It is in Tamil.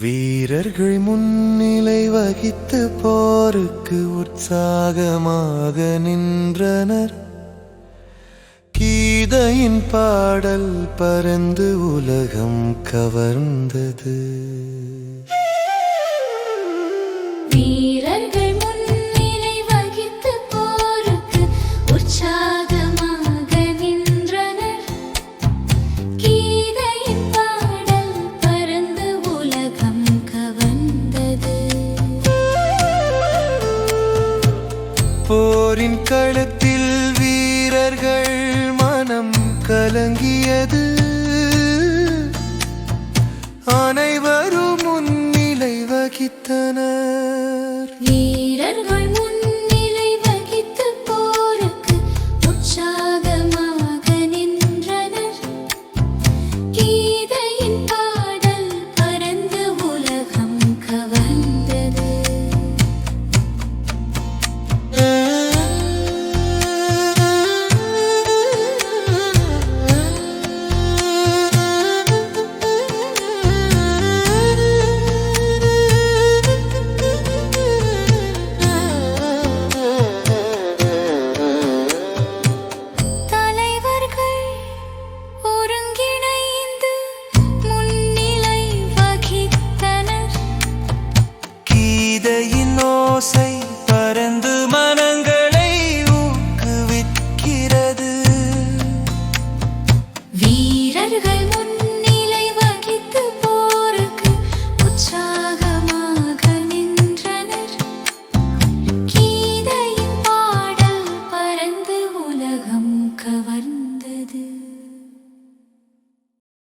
வீரர்கள் முன்னிலை வகித்து போருக்கு உற்சாகமாக நின்றனர். கீதையின் பாடல் பறந்து உலகம் கவர்ந்தது. போரின் களத்தில் வீரர்கள் மனம் கலங்கியது. அனைவரும் முன்னிலை வகித்தனர். வீரர்கள் day y no